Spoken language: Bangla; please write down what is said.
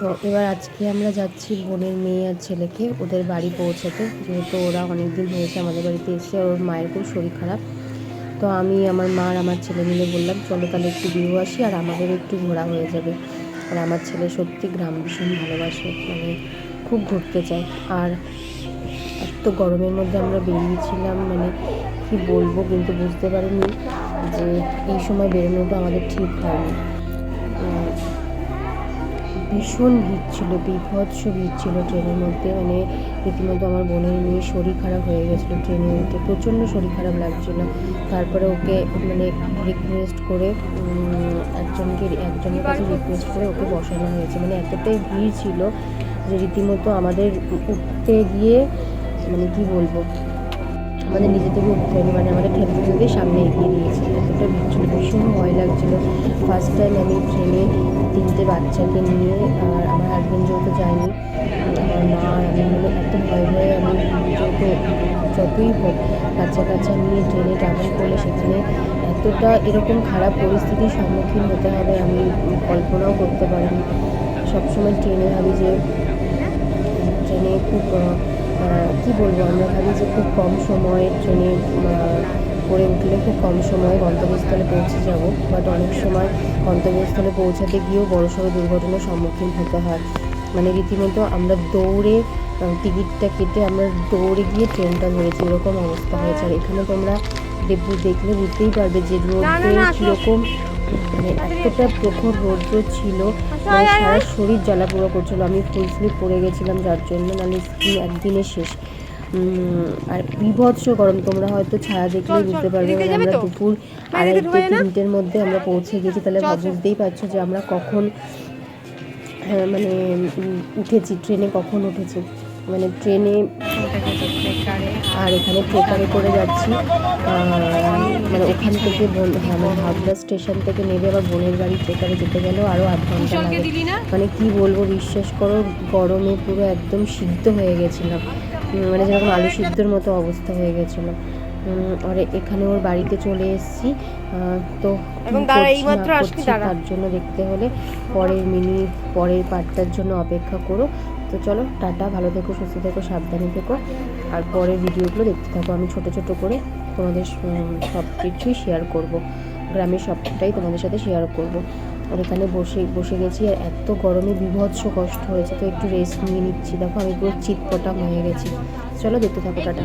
তো এবার আজকে আমরা যাচ্ছি বোনের মেয়ে আর ছেলেকে ওদের বাড়ি পৌঁছাতে। যেহেতু ওরা অনেক দিন হয়েছে আমাদের বাড়িতে এসে, ওর মায়ের খুব শরীর খারাপ। তো আমি, আমার মা আর আমার ছেলে মিলে বললাম, চলো তাহলে একটু বেরো আসি আর আমাদেরও একটু ঘোরা হয়ে যাবে। আর আমার ছেলে সত্যি গ্রাম ভীষণ ভালোবাসে মানে খুব ঘুরতে চায়। আর এত গরমের মধ্যে আমরা বেরিয়েছিলাম মানে কি বলব, কিন্তু বুঝতে পারিনি যে এই সময় বেরোনোটা আমাদের ঠিক হয়নি। ভীষণ ভিড় ছিল, বিভৎস ভিড় ছিল ট্রেনের মধ্যে। মানে রীতিমতো আমার বোনের মেয়ে শরীর খারাপ হয়ে গেছিল ট্রেনে উঠে প্রচণ্ড শরীর খারাপ লাগছিল। তারপরে ওকে মানে রিকোয়েস্ট করে একজনকে, একজনের কাছে রিকোয়েস্ট করে ওকে বসানো হয়েছে। মানে এতটাই ভিড় ছিল যে রীতিমতো আমাদের উঠতে গিয়ে মানে কি বলব, আমাদের নিজে থেকে উঠতে মানে আমাদের ঠেলতে ঠেলতে সামনে এগিয়ে দিয়েছে। এতটা ছিল, ভীষণ ভয় লাগছিল। ফার্স্ট টাইম আমি ট্রেনে বাচ্চাকে নিয়ে আর আমার হাজব্যান্ড যেহেতু যায়নি, আমার মা আর আমি মিলে এত ভয় ভয়ে আমি যেহেতু যতই হোক বাচ্চা কাচ্চা নিয়ে ট্রেনে ট্রাভেল করলে সেখানে এতটা এরকম খারাপ পরিস্থিতির সম্মুখীন হতে হবে আমি কল্পনাও করতে পারিনি। সবসময় ট্রেনে ভাবি যে ট্রেনে খুব কী বলব? আমরা ভাবি যে খুব কম সময়ে ট্রেনে করে উঠলে খুব কম সময়ে গন্তব্যস্থলে পৌঁছে যাব। বাট অনেক সময় গন্তব্যস্থলে পৌঁছাতে গিয়েও বড়সড় দুর্ঘটনার সম্মুখীন হতে হয়। মানে রীতিমতো আমরা দৌড়ে টিকিটটা কেটে আমরা দৌড়ে গিয়ে ট্রেনটা ধরেছি এরকম অবস্থা হয়েছে। আর এখানে তোমরা দেখবে দেখলে বুঝতেই পারবে যে রোদে কীরকম মানে এতটা প্রখর রৌদ্র ছিল মানে সারা শরীর জ্বালা পোড়া করছিল। আমি ফুল স্লিপ পরে গেছিলাম যার জন্য নাহলে স্কিন একদিনে শেষ। আর বিভৎস গরম তোমরা হয়তো ছায়া দেখলেই বুঝতে পারবে মানে আমরা দুপুর আড়াইটে তিনটের মধ্যে আমরা পৌঁছে গেছি। তাহলে বুঝতেই পারছ যে আমরা কখন হ্যাঁ, মানে উঠেছি ট্রেনে কখন উঠেছি? মানে ট্রেনে আর এখানে ট্রেকারে করে যাচ্ছি। মানে ওখান থেকে বোন হ্যাঁ মানে হাবড়া স্টেশন থেকে নেবে আবার বোনের বাড়ি ট্রেকারে যেতে গেলেও আরও আধ ঘণ্টা লাগে। মানে কি বলব বিশ্বাস করো গরমে পুরো একদম সিদ্ধ হয়ে গেছিলাম। মানে যেরকম আলু সিদ্ধর মতো অবস্থা হয়ে গেছিল। আর এখানে ওর বাড়িতে চলে এসেছি। তো। তার জন্য দেখতে হলে। পরের মিনি পরের পার্টটার জন্য অপেক্ষা করো। তো চলো টাটা ভালো থেকো সুস্থ থেকো সাবধানে থেকো। আর পরের ভিডিওগুলো দেখতে থাকো। আমি ছোট ছোট করে তোমাদের সব কিছুই শেয়ার করব। গ্রামের সবটাই তোমাদের সাথে শেয়ার করব। এখানে বসে বসে গেছি আর এত গরমে বিভৎস কষ্ট হয়েছে, তো একটু রেস্ট নিয়ে নিচ্ছি। দেখো আমি পুরো চিৎপটা হয়ে গেছি। চলো দেখতে থাকো, টাটা।